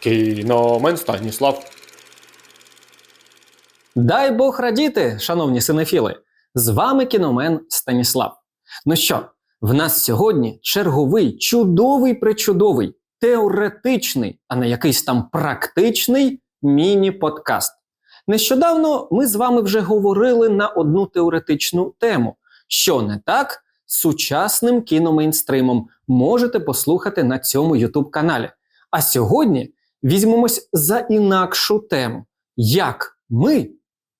Кіномен Станіслав. Дай Бог радіти, шановні синефіли! З вами кіномен Станіслав. Ну що, в нас сьогодні черговий чудовий причудовий, теоретичний, а не якийсь там практичний міні-подкаст. Нещодавно ми з вами вже говорили на одну теоретичну тему, що не так з сучасним кіномейнстримом можете послухати на цьому YouTube каналі. А сьогодні візьмемось за інакшу тему: як ми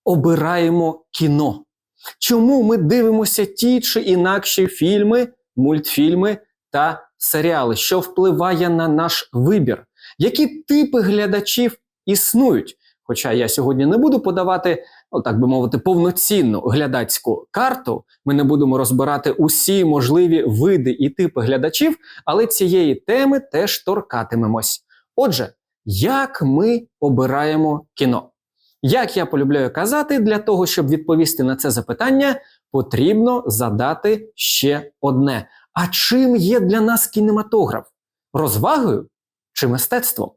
обираємо кіно. Чому ми дивимося ті чи інакші фільми, мультфільми та серіали, що впливає на наш вибір? Які типи глядачів існують? Хоча я сьогодні не буду подавати, ну так би мовити, повноцінну глядацьку карту. Ми не будемо розбирати усі можливі види і типи глядачів, але цієї теми теж торкатимемось. Отже, як ми обираємо кіно? Як я полюбляю казати, для того, щоб відповісти на це запитання, потрібно задати ще одне: а чим є для нас кінематограф? Розвагою чи мистецтвом?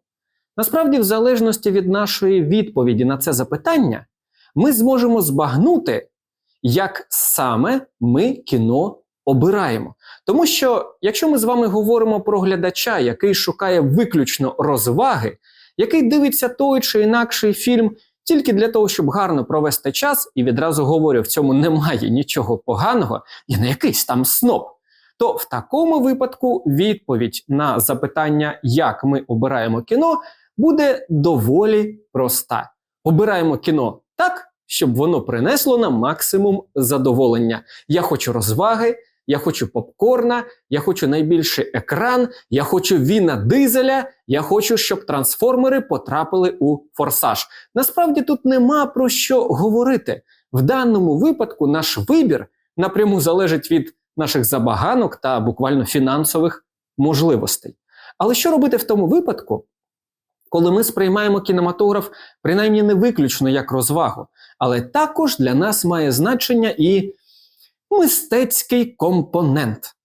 Насправді, в залежності від нашої відповіді на це запитання, ми зможемо збагнути, як саме ми кіно обираємо. Тому що, якщо ми з вами говоримо про глядача, який шукає виключно розваги, який дивиться той чи інакший фільм тільки для того, щоб гарно провести час, і відразу говорю, в цьому немає нічого поганого, і не якийсь там сноб, то в такому випадку відповідь на запитання, як ми обираємо кіно, буде доволі проста. Обираємо кіно так, щоб воно принесло нам максимум задоволення. Я хочу розваги, я хочу попкорна, я хочу найбільший екран, я хочу Віна Дизеля, я хочу, щоб трансформери потрапили у форсаж. Насправді тут нема про що говорити. В даному випадку наш вибір напряму залежить від наших забаганок та буквально фінансових можливостей. Але що робити в тому випадку, коли ми сприймаємо кінематограф принаймні не виключно як розвагу, але також для нас має значення і мистецький компонент.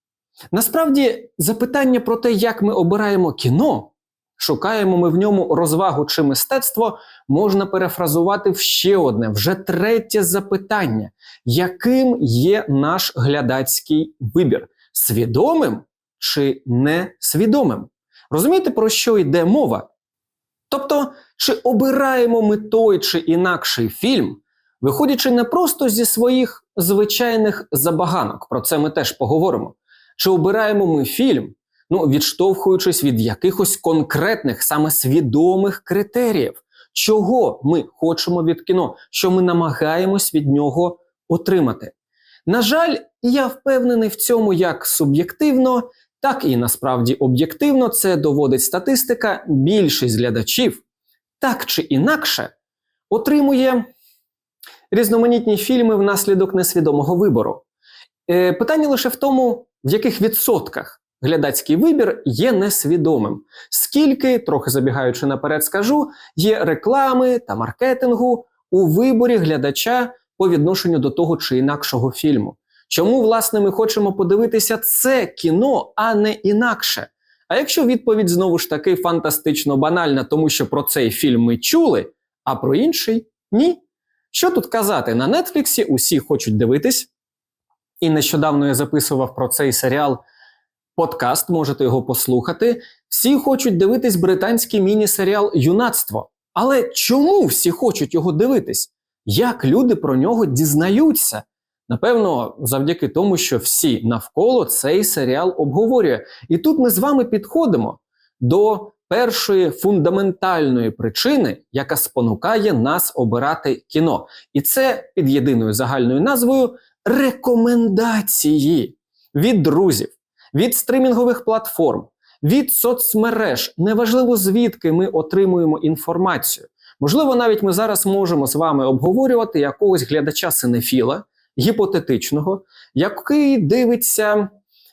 Насправді, запитання про те, як ми обираємо кіно, шукаємо ми в ньому розвагу чи мистецтво, можна перефразувати в ще одне, вже третє запитання: яким є наш глядацький вибір? Свідомим чи несвідомим? Розумієте, про що йде мова? Тобто, чи обираємо ми той чи інакший фільм, виходячи не просто зі своїх звичайних забаганок, про це ми теж поговоримо. Чи обираємо ми фільм, ну, відштовхуючись від якихось конкретних, саме свідомих критеріїв, чого ми хочемо від кіно, що ми намагаємось від нього отримати. На жаль, я впевнений в цьому як суб'єктивно, так і насправді об'єктивно це доводить статистика. Більшість глядачів так чи інакше отримує різноманітні фільми внаслідок несвідомого вибору. Е, питання лише в тому, в яких відсотках глядацький вибір є несвідомим. Скільки, трохи забігаючи наперед, скажу, є реклами та маркетингу у виборі глядача по відношенню до того чи інакшого фільму. Чому, власне, ми хочемо подивитися це кіно, а не інакше? А якщо відповідь знову ж таки фантастично банальна, тому що про цей фільм ми чули, а про інший ні. Що тут казати? На Нетфліксі усі хочуть дивитись, і нещодавно я записував про цей серіал подкаст, можете його послухати. Всі хочуть дивитись британський міні-серіал Юнацтво. Але чому всі хочуть його дивитись? Як люди про нього дізнаються? Напевно, завдяки тому, що всі навколо цей серіал обговорює. І тут ми з вами підходимо до першої фундаментальної причини, яка спонукає нас обирати кіно. І це під єдиною загальною назвою рекомендації від друзів, від стримінгових платформ, від соцмереж. Неважливо звідки ми отримуємо інформацію. Можливо, навіть ми зараз можемо з вами обговорювати якогось глядача синефіла, гіпотетичного, який дивиться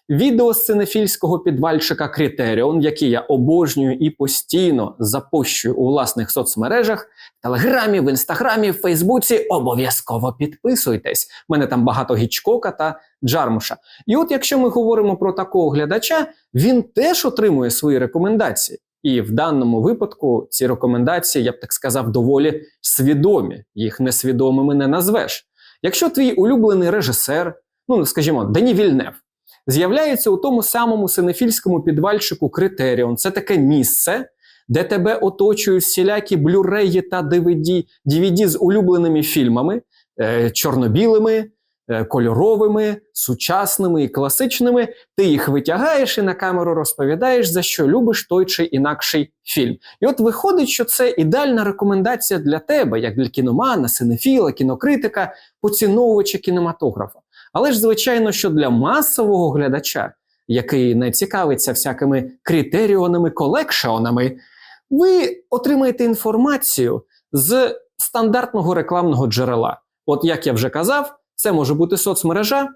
відео з синефільського підвальчика Крітеріон, які я обожнюю і постійно запощую у власних соцмережах, в Телеграмі, в інстаграмі, в Фейсбуці. Обов'язково підписуйтесь. У мене там багато гічкока та джармуша. І от якщо ми говоримо про такого глядача, він теж отримує свої рекомендації. І в даному випадку ці рекомендації, я б так сказав, доволі свідомі. Їх несвідомими не назвеш. Якщо твій улюблений режисер, ну скажімо, Дені Вільнев, з'являється у тому самому синефільському підвальчику Критеріон, це таке місце, де тебе оточують всілякі блюреї та DVD, DVD з улюбленими фільмами, е, чорно-білими, е, кольоровими, сучасними і класичними. Ти їх витягаєш і на камеру розповідаєш, за що любиш той чи інакший фільм. І от виходить, що це ідеальна рекомендація для тебе, як для кіномана, синефіла, кінокритика, поціновувача кінематографа. Але ж, звичайно, що для масового глядача, який не цікавиться всякими критеріонами, колекшеонами, ви отримаєте інформацію з стандартного рекламного джерела. От як я вже казав, це може бути соцмережа,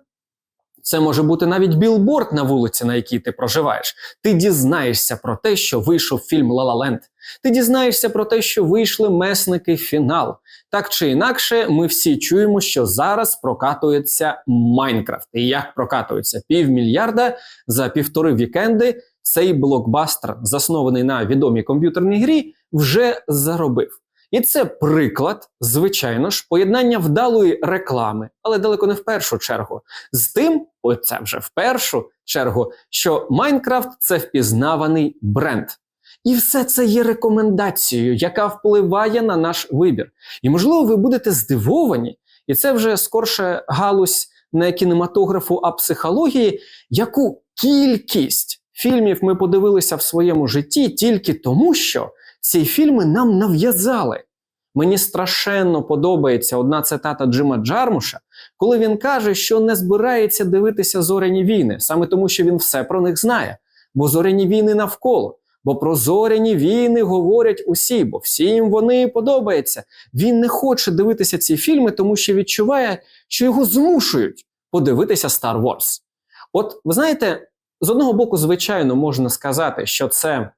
це може бути навіть білборд на вулиці, на якій ти проживаєш. Ти дізнаєшся про те, що вийшов фільм «Ла Ла Ленд». Ти дізнаєшся про те, що вийшли месники фінал. Так чи інакше, ми всі чуємо, що зараз прокатується Майнкрафт. І як прокатується півмільярда за півтори вікенди. Цей блокбастер, заснований на відомій комп'ютерній грі, вже заробив. І це приклад, звичайно ж, поєднання вдалої реклами, але далеко не в першу чергу, з тим, оце вже в першу чергу, що Майнкрафт це впізнаваний бренд. І все це є рекомендацією, яка впливає на наш вибір. І можливо, ви будете здивовані, і це вже скорше галузь не кінематографу, а психології, яку кількість фільмів ми подивилися в своєму житті тільки тому, що ці фільми нам нав'язали. Мені страшенно подобається одна цитата Джима Джармуша, коли він каже, що не збирається дивитися зоряні війни, саме тому, що він все про них знає, бо зоряні війни навколо. Бо про зоряні війни говорять усі, бо всім вони подобаються. Він не хоче дивитися ці фільми, тому що відчуває, що його змушують подивитися Star Wars. От ви знаєте, з одного боку, звичайно, можна сказати, що це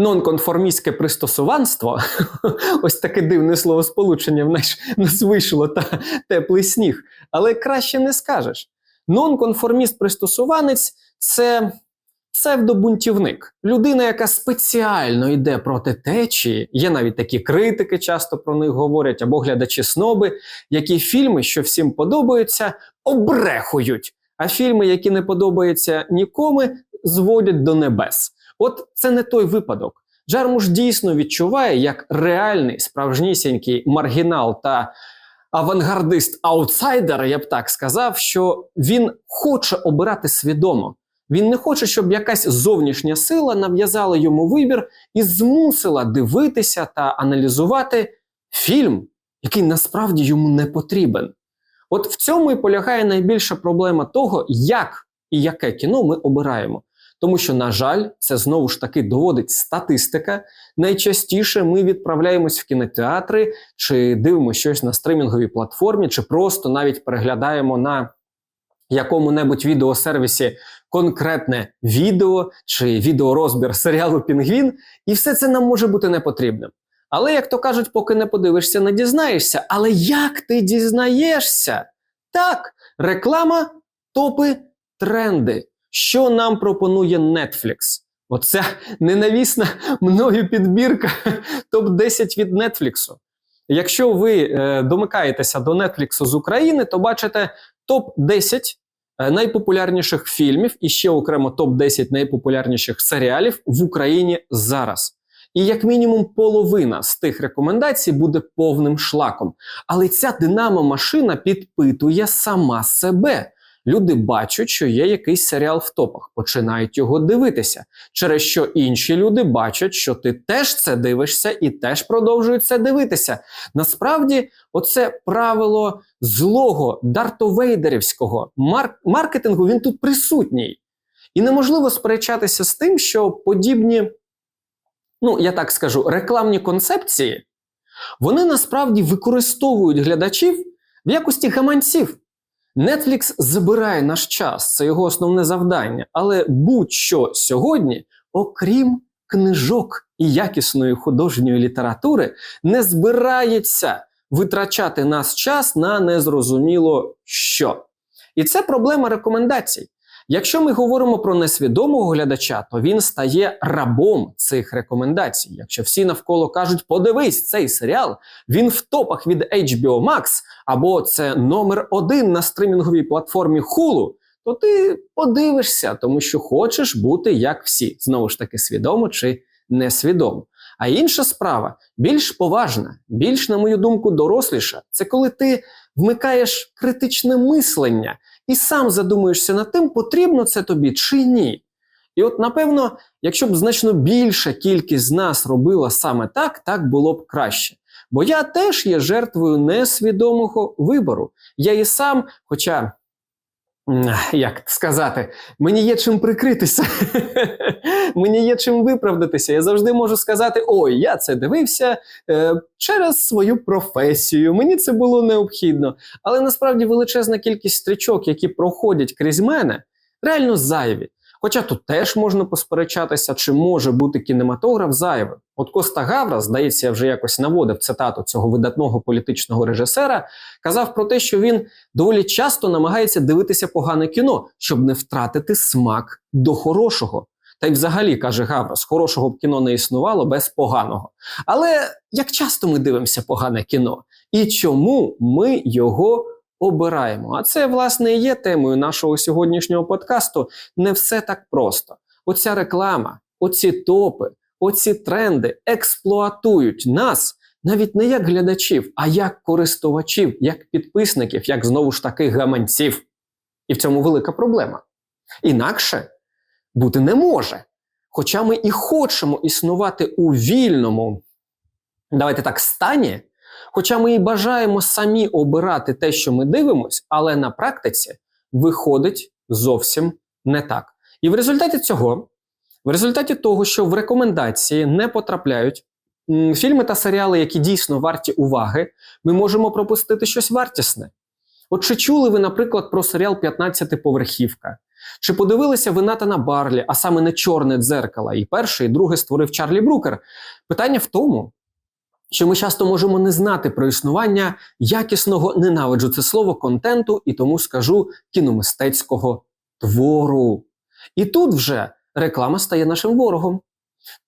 нонконформістське пристосуванство, ось таке дивне словосполучення в нас, нас вийшло та теплий сніг, але краще не скажеш. Нонконформіст-пристосуванець це псевдобунтівник, людина, яка спеціально йде проти течії. Є навіть такі критики, часто про них говорять, або глядачі сноби, які фільми, що всім подобаються, обрехують. А фільми, які не подобаються нікому, зводять до небес. От це не той випадок. Джармуш дійсно відчуває, як реальний справжнісінький маргінал та авангардист-аутсайдер, я б так сказав, що він хоче обирати свідомо. Він не хоче, щоб якась зовнішня сила нав'язала йому вибір і змусила дивитися та аналізувати фільм, який насправді йому не потрібен. От в цьому і полягає найбільша проблема того, як і яке кіно ми обираємо. Тому що, на жаль, це знову ж таки доводить статистика. Найчастіше ми відправляємось в кінотеатри, чи дивимося щось на стримінговій платформі, чи просто навіть переглядаємо на якому-небудь відеосервісі конкретне відео чи відеорозбір серіалу Пінгвін, і все це нам може бути не потрібним. Але, як то кажуть, поки не подивишся, не дізнаєшся. Але як ти дізнаєшся? Так, реклама, топи, тренди. Що нам пропонує Netflix? Оця ненавісна мною підбірка топ-10 від Netflix. Якщо ви е, домикаєтеся до Netflix з України, то бачите топ-10 е, найпопулярніших фільмів і ще окремо топ-10 найпопулярніших серіалів в Україні зараз. І як мінімум половина з тих рекомендацій буде повним шлаком. Але ця динамо машина підпитує сама себе. Люди бачать, що є якийсь серіал в топах, починають його дивитися, через що інші люди бачать, що ти теж це дивишся і теж продовжують це дивитися. Насправді, оце правило злого дартовейдерівського марк маркетингу він тут присутній. І неможливо сперечатися з тим, що подібні, ну я так скажу, рекламні концепції, вони насправді використовують глядачів в якості гаманців. Netflix забирає наш час, це його основне завдання. Але будь-що сьогодні, окрім книжок і якісної художньої літератури, не збирається витрачати нас час на незрозуміло що. І це проблема рекомендацій. Якщо ми говоримо про несвідомого глядача, то він стає рабом цих рекомендацій. Якщо всі навколо кажуть, подивись цей серіал, він в топах від HBO Max, або це номер один на стримінговій платформі Hulu, то ти подивишся, тому що хочеш бути як всі, знову ж таки, свідомо чи несвідомо. А інша справа більш поважна, більш, на мою думку, доросліша, це коли ти вмикаєш критичне мислення і сам задумуєшся над тим, потрібно це тобі чи ні. І от, напевно, якщо б значно більша кількість з нас робила саме так, так було б краще. Бо я теж є жертвою несвідомого вибору. Я і сам, хоча, як сказати, мені є чим прикритися, мені є чим виправдатися. Я завжди можу сказати: ой, я це дивився е, через свою професію, мені це було необхідно. Але насправді величезна кількість стрічок, які проходять крізь мене, реально зайві. Хоча тут теж можна посперечатися, чи може бути кінематограф зайвим. От Коста Гавра, здається, я вже якось наводив цитату цього видатного політичного режисера, казав про те, що він доволі часто намагається дивитися погане кіно, щоб не втратити смак до хорошого. Та й взагалі, каже Гаврос, хорошого б кіно не існувало без поганого. Але як часто ми дивимося погане кіно? І чому ми його обираємо? А це, власне, і є темою нашого сьогоднішнього подкасту. Не все так просто. Оця реклама, оці топи, оці тренди експлуатують нас навіть не як глядачів, а як користувачів, як підписників, як знову ж таки гаманців. І в цьому велика проблема. Інакше бути не може. Хоча ми і хочемо існувати у вільному, давайте так, стані, хоча ми і бажаємо самі обирати те, що ми дивимось, але на практиці виходить зовсім не так. І в результаті цього, в результаті того, що в рекомендації не потрапляють фільми та серіали, які дійсно варті уваги, ми можемо пропустити щось вартісне. От чи чули ви, наприклад, про серіал «15-поверхівка»? Чи подивилися ви Натана Барлі, а саме не чорне дзеркало, і перше, і друге створив Чарлі Брукер? Питання в тому, що ми часто можемо не знати про існування якісного ненавиджу це слово контенту, і тому скажу кіномистецького твору. І тут вже реклама стає нашим ворогом.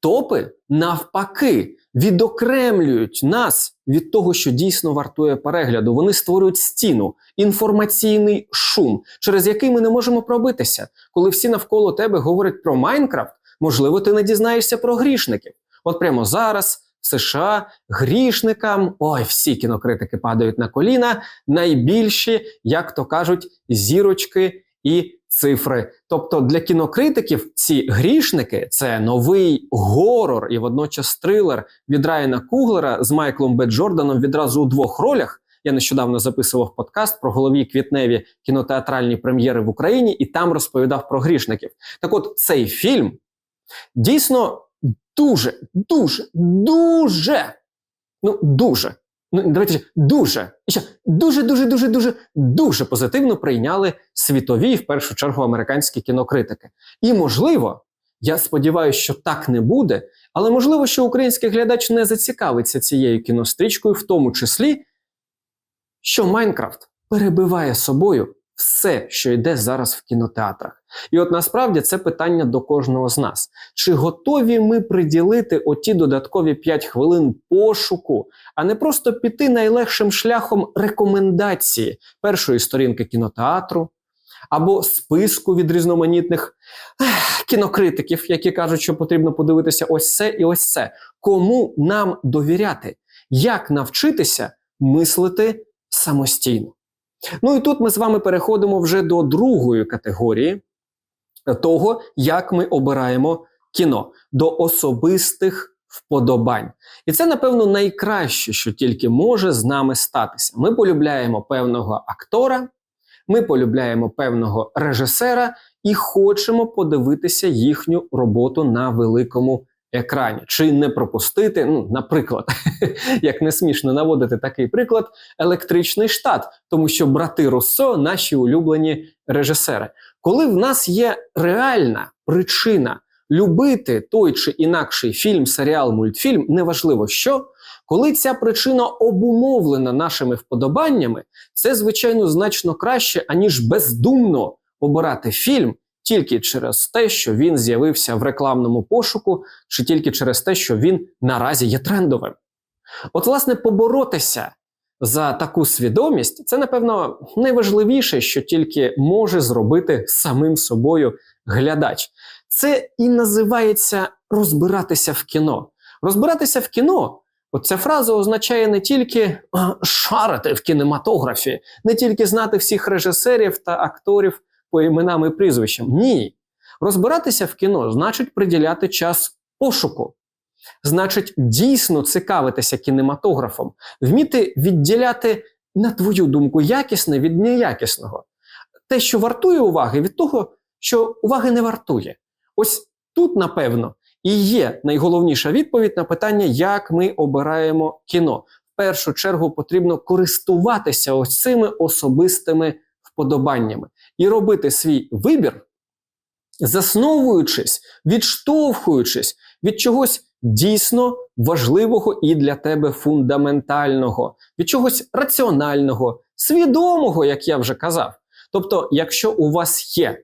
Топи, навпаки, відокремлюють нас від того, що дійсно вартує перегляду. Вони створюють стіну, інформаційний шум, через який ми не можемо пробитися. Коли всі навколо тебе говорять про Майнкрафт, можливо, ти не дізнаєшся про грішників. От прямо зараз США грішникам, ой, всі кінокритики падають на коліна, найбільші, як то кажуть, зірочки і цифри. Тобто для кінокритиків ці грішники це новий горор і водночас трилер від Райана Куглера з Майклом Б. Джорданом відразу у двох ролях. Я нещодавно записував подкаст про голові квітневі кінотеатральні прем'єри в Україні і там розповідав про грішників. Так от цей фільм дійсно дуже, дуже, дуже, ну дуже, ну давайте ще, дуже, ще дуже, дуже, дуже, дуже, дуже позитивно прийняли світові, в першу чергу, американські кінокритики. І можливо, я сподіваюся, що так не буде, але можливо, що український глядач не зацікавиться цією кінострічкою, в тому числі, що Майнкрафт перебиває собою все, що йде зараз в кінотеатрах. І от насправді це питання до кожного з нас. Чи готові ми приділити оті додаткові 5 хвилин пошуку, а не просто піти найлегшим шляхом рекомендації першої сторінки кінотеатру або списку від різноманітних ех, кінокритиків, які кажуть, що потрібно подивитися ось це і ось це. Кому нам довіряти? Як навчитися мислити самостійно? Ну і тут ми з вами переходимо вже до другої категорії того, як ми обираємо кіно, до особистих вподобань. І це, напевно, найкраще, що тільки може з нами статися. Ми полюбляємо певного актора, ми полюбляємо певного режисера і хочемо подивитися їхню роботу на великому екрані. Чи не пропустити, ну, наприклад, як не смішно наводити такий приклад, електричний штат, тому що брати Руссо наші улюблені режисери. Коли в нас є реальна причина любити той чи інакший фільм, серіал, мультфільм, неважливо що, коли ця причина обумовлена нашими вподобаннями, це звичайно значно краще, аніж бездумно обирати фільм, тільки через те, що він з'явився в рекламному пошуку, чи тільки через те, що він наразі є трендовим. От, власне, поборотися за таку свідомість це, напевно, найважливіше, що тільки може зробити самим собою глядач. Це і називається розбиратися в кіно. Розбиратися в кіно. Оця фраза означає не тільки шарити в кінематографі, не тільки знати всіх режисерів та акторів по іменам і прізвищам. Ні. Розбиратися в кіно значить приділяти час пошуку. Значить, дійсно цікавитися кінематографом, вміти відділяти, на твою думку, якісне від неякісного. Те, що вартує уваги, від того, що уваги не вартує. Ось тут, напевно, і є найголовніша відповідь на питання, як ми обираємо кіно. В першу чергу потрібно користуватися ось цими особистими вподобаннями і робити свій вибір, засновуючись, відштовхуючись від чогось дійсно важливого і для тебе фундаментального, від чогось раціонального, свідомого, як я вже казав. Тобто, якщо у вас є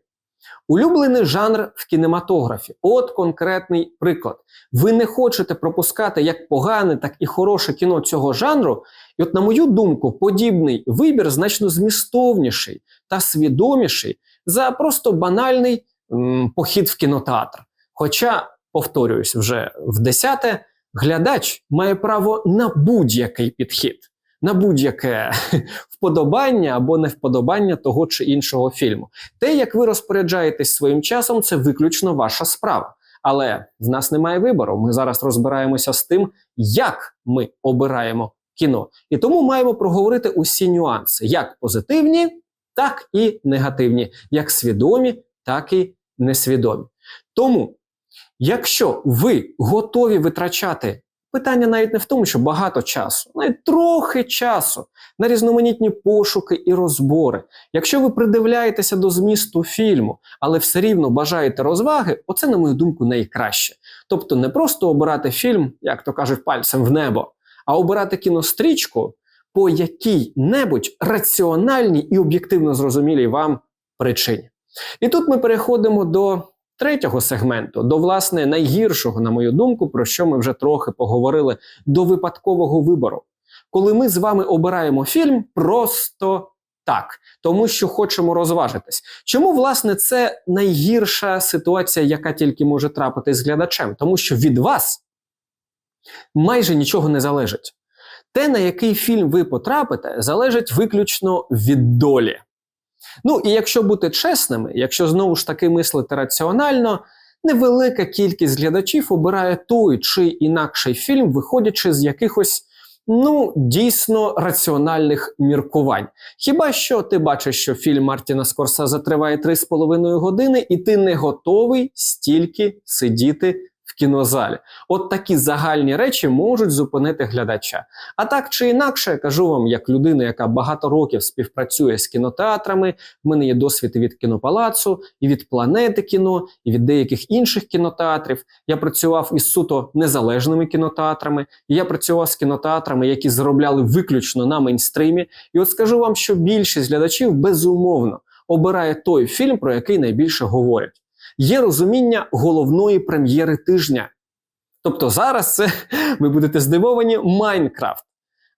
улюблений жанр в кінематографі, от конкретний приклад. Ви не хочете пропускати як погане, так і хороше кіно цього жанру. І, от, на мою думку, подібний вибір значно змістовніший та свідоміший за просто банальний м, похід в кінотеатр. Хоча, повторююсь, вже в десяте, глядач має право на будь-який підхід, на будь-яке вподобання або невподобання того чи іншого фільму. Те, як ви розпоряджаєтесь своїм часом, це виключно ваша справа. Але в нас немає вибору. Ми зараз розбираємося з тим, як ми обираємо кіно. І тому маємо проговорити усі нюанси, як позитивні, так і негативні, як свідомі, так і несвідомі. Тому, якщо ви готові витрачати питання навіть не в тому, що багато часу, навіть трохи часу на різноманітні пошуки і розбори. Якщо ви придивляєтеся до змісту фільму, але все рівно бажаєте розваги, оце, на мою думку, найкраще. Тобто не просто обирати фільм, як то кажуть, пальцем в небо, а обирати кінострічку по якій-небудь раціональній і об'єктивно зрозумілій вам причині. І тут ми переходимо до третього сегменту, до власне найгіршого, на мою думку, про що ми вже трохи поговорили, до випадкового вибору. Коли ми з вами обираємо фільм просто так, тому що хочемо розважитись. Чому, власне, це найгірша ситуація, яка тільки може трапитись з глядачем? Тому що від вас майже нічого не залежить. Те, на який фільм ви потрапите, залежить виключно від долі. Ну і якщо бути чесними, якщо знову ж таки мислити раціонально, невелика кількість глядачів обирає той чи інакший фільм, виходячи з якихось ну дійсно раціональних міркувань. Хіба що ти бачиш, що фільм Мартіна Скорсезе триває 3,5 години, і ти не готовий стільки сидіти кінозалі. От такі загальні речі можуть зупинити глядача. А так чи інакше, кажу вам, як людина, яка багато років співпрацює з кінотеатрами, в мене є досвід від кінопалацу, і від планети кіно, і від деяких інших кінотеатрів. Я працював із суто незалежними кінотеатрами, і я працював з кінотеатрами, які заробляли виключно на мейнстримі. І от скажу вам, що більшість глядачів безумовно обирає той фільм, про який найбільше говорять є розуміння головної прем'єри тижня. Тобто зараз це, ви будете здивовані, Майнкрафт.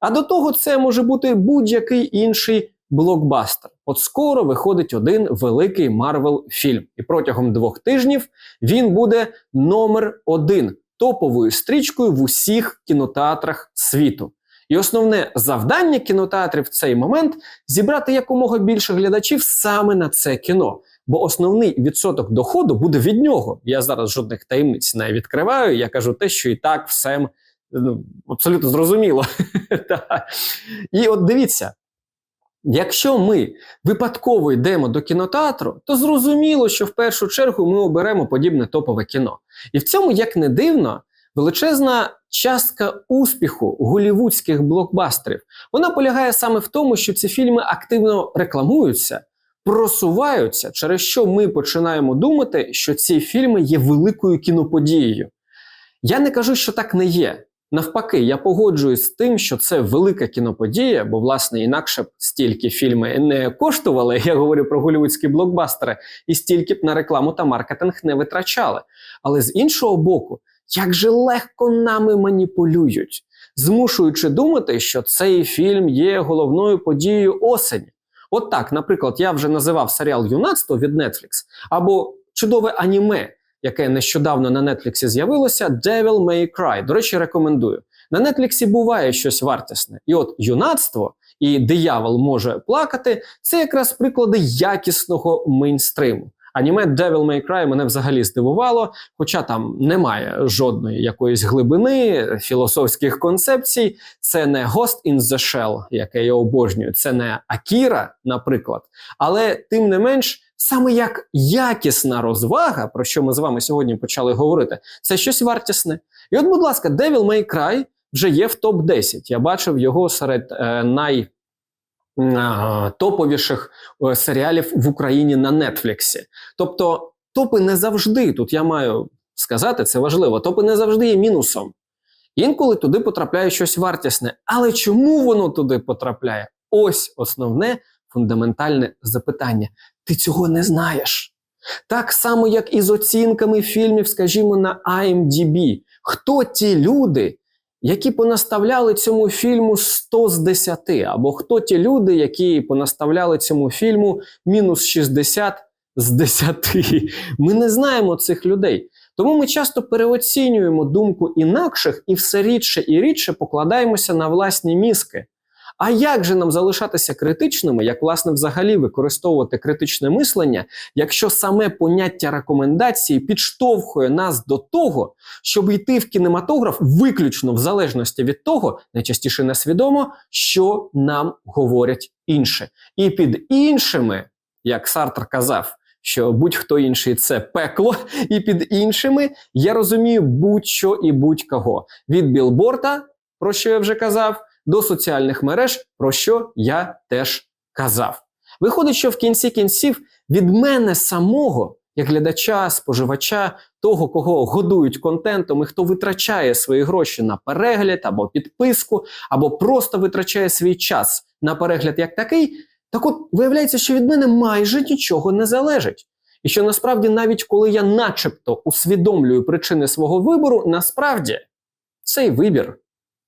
А до того це може бути будь-який інший блокбастер. От скоро виходить один великий Марвел фільм, і протягом двох тижнів він буде номер один топовою стрічкою в усіх кінотеатрах світу. І основне завдання кінотеатрів в цей момент зібрати якомога більше глядачів саме на це кіно бо основний відсоток доходу буде від нього. Я зараз жодних таємниць не відкриваю. Я кажу те, що і так всем ну, абсолютно зрозуміло. і от дивіться. Якщо ми випадково йдемо до кінотеатру, то зрозуміло, що в першу чергу ми оберемо подібне топове кіно. І в цьому, як не дивно, величезна частка успіху голівудських блокбастерів вона полягає саме в тому, що ці фільми активно рекламуються, просуваються, через що ми починаємо думати, що ці фільми є великою кіноподією. Я не кажу, що так не є. Навпаки, я погоджуюсь з тим, що це велика кіноподія, бо, власне, інакше б стільки фільми не коштували. Я говорю про голівудські блокбастери, і стільки б на рекламу та маркетинг не витрачали. Але з іншого боку, як же легко нами маніпулюють, змушуючи думати, що цей фільм є головною подією осені. От так, наприклад, я вже називав серіал Юнацтво від Netflix або чудове аніме, яке нещодавно на Нетфліксі з'явилося Devil May Cry. До речі, рекомендую. На Netflix буває щось вартісне. І от юнацтво і диявол може плакати це якраз приклади якісного мейнстриму. Аніме Devil May Cry мене взагалі здивувало, хоча там немає жодної якоїсь глибини, філософських концепцій. Це не Ghost in the Shell, яке я обожнюю, це не Акіра, наприклад. Але тим не менш, саме як якісна розвага, про що ми з вами сьогодні почали говорити, це щось вартісне. І от, будь ласка, Devil May Cry вже є в топ 10 Я бачив його серед е, най топовіших е, серіалів в Україні на Нетфліксі. Тобто, топи не завжди, тут я маю сказати, це важливо, топи не завжди є мінусом. Інколи туди потрапляє щось вартісне. Але чому воно туди потрапляє? Ось основне фундаментальне запитання. Ти цього не знаєш. Так само, як і з оцінками фільмів, скажімо, на IMDb. Хто ті люди, які понаставляли цьому фільму 100 з 10, або хто ті люди, які понаставляли цьому фільму мінус 60 з 10. Ми не знаємо цих людей. Тому ми часто переоцінюємо думку інакших і все рідше і рідше покладаємося на власні мізки. А як же нам залишатися критичними, як власне взагалі використовувати критичне мислення, якщо саме поняття рекомендації підштовхує нас до того, щоб йти в кінематограф виключно в залежності від того, найчастіше несвідомо, що нам говорять інші. І під іншими, як Сартр казав, що будь-хто інший це пекло, і під іншими я розумію будь-що і будь-кого. Від білборда, про що я вже казав, до соціальних мереж, про що я теж казав. Виходить, що в кінці кінців від мене самого, як глядача, споживача, того, кого годують контентом і хто витрачає свої гроші на перегляд або підписку, або просто витрачає свій час на перегляд як такий, так от виявляється, що від мене майже нічого не залежить. І що насправді, навіть коли я начебто усвідомлюю причини свого вибору, насправді цей вибір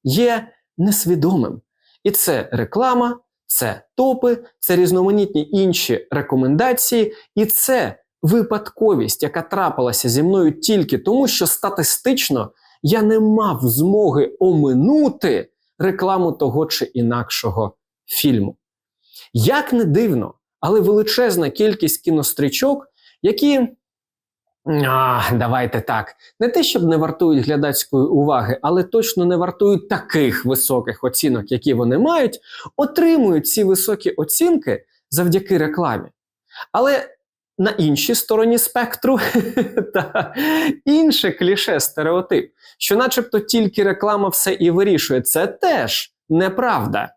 є несвідомим. І це реклама, це топи, це різноманітні інші рекомендації, і це випадковість, яка трапилася зі мною тільки тому, що статистично я не мав змоги оминути рекламу того чи інакшого фільму. Як не дивно, але величезна кількість кінострічок, які а, давайте так, не те, щоб не вартують глядацької уваги, але точно не вартують таких високих оцінок, які вони мають, отримують ці високі оцінки завдяки рекламі. Але на іншій стороні спектру та інше кліше стереотип, що начебто тільки реклама все і вирішує, це теж неправда.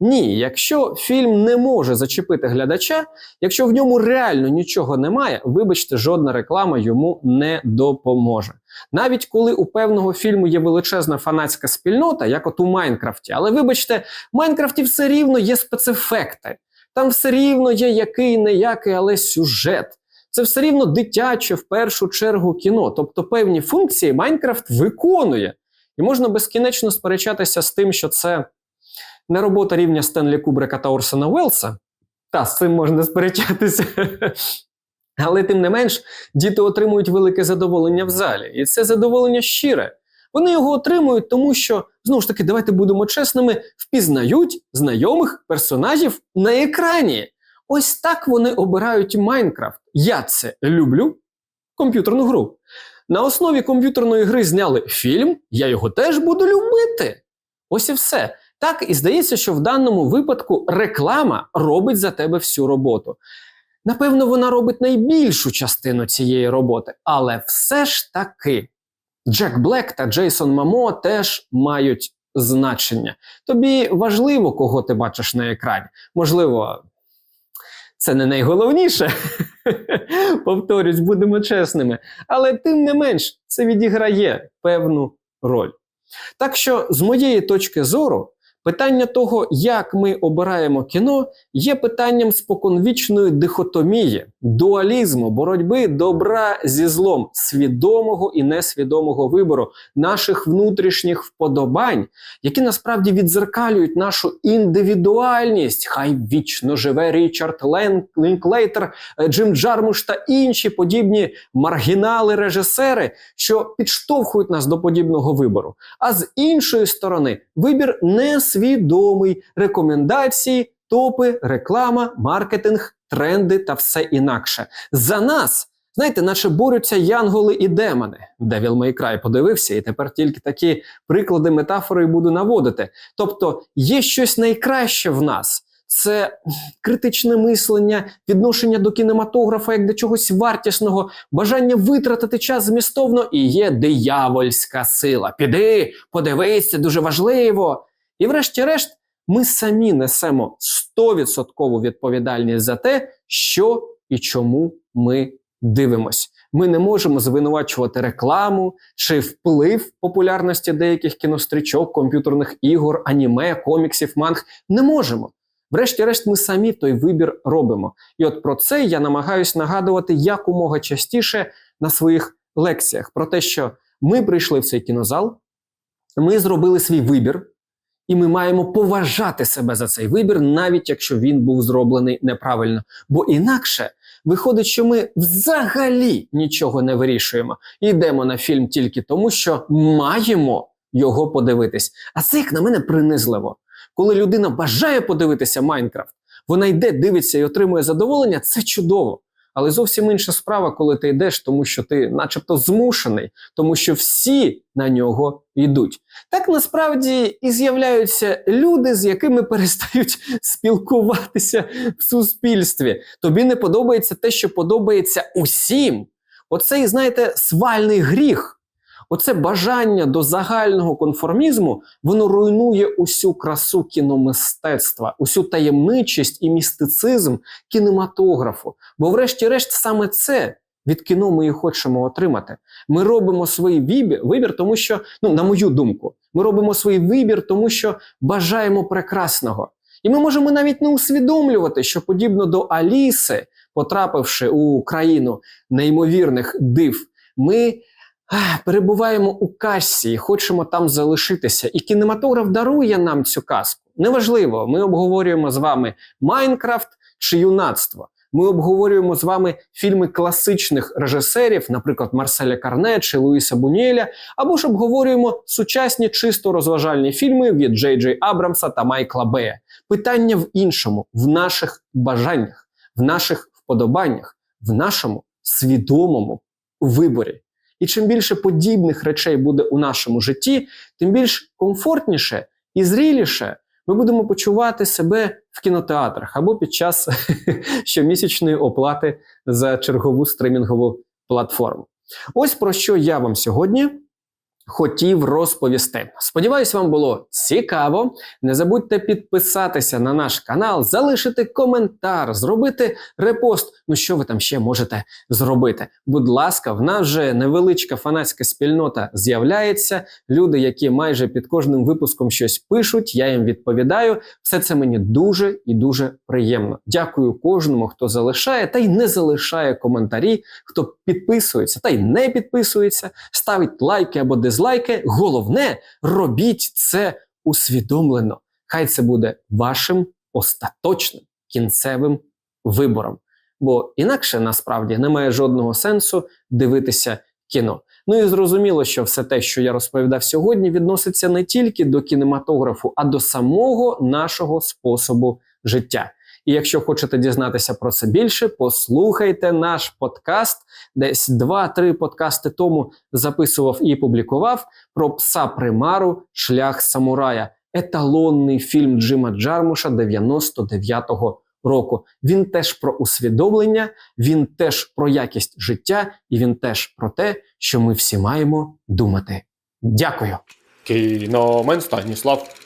Ні, якщо фільм не може зачепити глядача, якщо в ньому реально нічого немає, вибачте, жодна реклама йому не допоможе. Навіть коли у певного фільму є величезна фанатська спільнота, як от у Майнкрафті, але вибачте, в Майнкрафті все рівно є спецефекти, там все рівно є який неякий, але сюжет. Це все рівно дитяче в першу чергу кіно. Тобто певні функції Майнкрафт виконує. І можна безкінечно сперечатися з тим, що це не робота рівня Стенлі Кубрика та Орсона Уелса. Та з цим можна сперечатися. Але тим не менш, діти отримують велике задоволення в залі. І це задоволення щире. Вони його отримують, тому що, знову ж таки, давайте будемо чесними, впізнають знайомих персонажів на екрані. Ось так вони обирають Майнкрафт. Я це люблю. Комп'ютерну гру. На основі комп'ютерної гри зняли фільм, я його теж буду любити. Ось і все. Так і здається, що в даному випадку реклама робить за тебе всю роботу. Напевно, вона робить найбільшу частину цієї роботи, але все ж таки Джек Блек та Джейсон Мамо теж мають значення. Тобі важливо, кого ти бачиш на екрані. Можливо, це не найголовніше. Повторюсь, будемо чесними. Але тим не менш, це відіграє певну роль. Так що, з моєї точки зору, питання того, як ми обираємо кіно, є питанням споконвічної дихотомії, дуалізму, боротьби добра зі злом, свідомого і несвідомого вибору, наших внутрішніх вподобань, які насправді відзеркалюють нашу індивідуальність. Хай вічно живе Річард Лінклейтер, Джим Джармуш та інші подібні маргінали-режисери, що підштовхують нас до подібного вибору. А з іншої сторони, вибір несвідомий, рекомендації, топи, реклама, маркетинг, тренди та все інакше. За нас. Знаєте, наче борються янголи і демони. May Cry подивився, і тепер тільки такі приклади метафори буду наводити. Тобто є щось найкраще в нас. Це критичне мислення, відношення до кінематографа як до чогось вартісного, бажання витратити час змістовно і є диявольська сила. Піди, подивись, це дуже важливо. І врешті-решт, ми самі несемо 100% відповідальність за те, що і чому ми дивимось. Ми не можемо звинувачувати рекламу чи вплив популярності деяких кінострічок, комп'ютерних ігор, аніме, коміксів, манг. Не можемо. Врешті-решт, ми самі той вибір робимо. І от про це я намагаюсь нагадувати якомога частіше на своїх лекціях. Про те, що ми прийшли в цей кінозал, ми зробили свій вибір, і ми маємо поважати себе за цей вибір, навіть якщо він був зроблений неправильно. Бо інакше виходить, що ми взагалі нічого не вирішуємо. Йдемо на фільм тільки тому, що маємо його подивитись. А це, як на мене, принизливо. Коли людина бажає подивитися Майнкрафт, вона йде, дивиться і отримує задоволення, це чудово. Але зовсім інша справа, коли ти йдеш, тому що ти, начебто, змушений, тому що всі на нього йдуть. Так насправді і з'являються люди, з якими перестають спілкуватися в суспільстві. Тобі не подобається те, що подобається усім. Оцей, знаєте, свальний гріх. Оце бажання до загального конформізму, воно руйнує усю красу кіномистецтва, усю таємничість і містицизм кінематографу. Бо, врешті-решт, саме це від кіно ми і хочемо отримати. Ми робимо свій вибір, тому що, ну, на мою думку, ми робимо свій вибір, тому що бажаємо прекрасного. І ми можемо навіть не усвідомлювати, що подібно до Аліси, потрапивши у країну неймовірних див, ми перебуваємо у касі і хочемо там залишитися. І кінематограф дарує нам цю казку. Неважливо, ми обговорюємо з вами Майнкрафт чи юнацтво. Ми обговорюємо з вами фільми класичних режисерів, наприклад, Марселя Карне чи Луїса Бунєля, або ж обговорюємо сучасні чисто розважальні фільми від Джей Джей Абрамса та Майкла Бея. Питання в іншому, в наших бажаннях, в наших вподобаннях, в нашому свідомому виборі. І чим більше подібних речей буде у нашому житті, тим більш комфортніше і зріліше ми будемо почувати себе в кінотеатрах або під час щомісячної оплати за чергову стримінгову платформу. Ось про що я вам сьогодні хотів розповісти. Сподіваюсь, вам було цікаво. Не забудьте підписатися на наш канал, залишити коментар, зробити репост. Ну що ви там ще можете зробити? Будь ласка, в нас вже невеличка фанатська спільнота з'являється. Люди, які майже під кожним випуском щось пишуть, я їм відповідаю. Все це мені дуже і дуже приємно. Дякую кожному, хто залишає та й не залишає коментарі, хто підписується та й не підписується, ставить лайки або дизлайки. Головне, робіть це усвідомлено. Хай це буде вашим остаточним кінцевим вибором. Бо інакше насправді немає жодного сенсу дивитися кіно. Ну і зрозуміло, що все те, що я розповідав сьогодні, відноситься не тільки до кінематографу, а до самого нашого способу життя. І якщо хочете дізнатися про це більше, послухайте наш подкаст. Десь 2-3 подкасти тому записував і публікував про пса примару Шлях самурая, еталонний фільм Джима Джармуша 99-го року. Він теж про усвідомлення, він теж про якість життя, і він теж про те, що ми всі маємо думати. Дякую. Кіномен Станіслав.